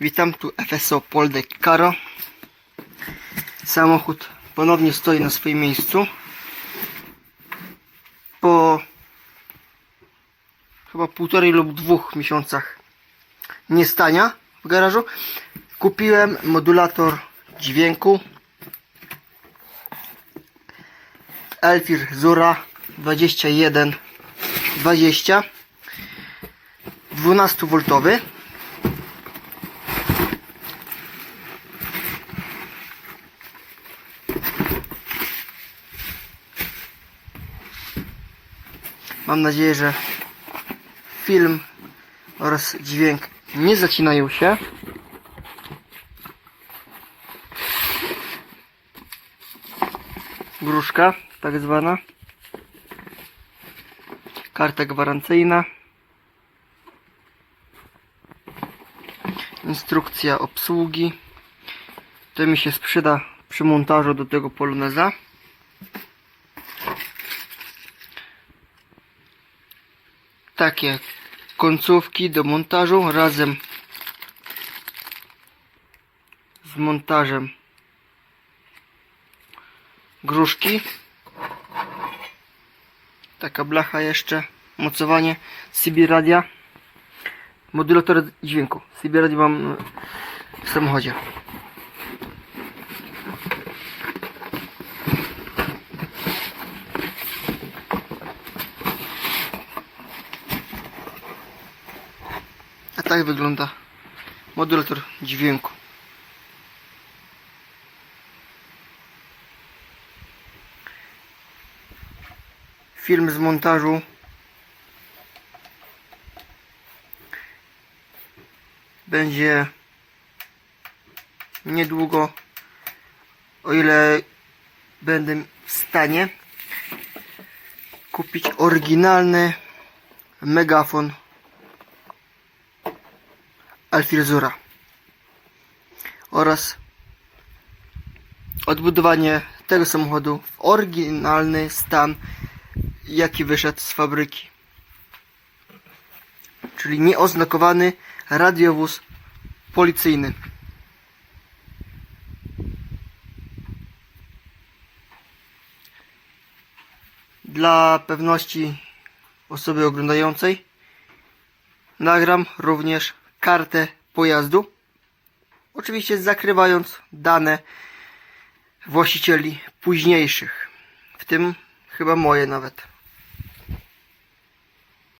Witam, tu FSO Poldek Karo. Samochód ponownie stoi na swoim miejscu. Po chyba półtorej lub dwóch miesiącach niestania w garażu kupiłem modulator dźwięku Elfir Zura 2120 12V Mam nadzieję, że film oraz dźwięk nie zacinają się. Gruszka, tak zwana. Karta gwarancyjna. Instrukcja obsługi. To mi się sprzyda przy montażu do tego poloneza. Takie końcówki do montażu razem z montażem gruszki. Taka blacha jeszcze mocowanie CB radia modulator dźwięku. CB radio mam w samochodzie tak wygląda. Modulator dźwięku. Film z montażu. Będzie niedługo, o ile będę w stanie kupić oryginalny megafon Alfirzura oraz odbudowanie tego samochodu w oryginalny stan jaki wyszedł z fabryki. Czyli nieoznakowany radiowóz policyjny. Dla pewności osoby oglądającej Nagram również kartę pojazdu. Oczywiście zakrywając dane właścicieli późniejszych. W tym chyba moje nawet.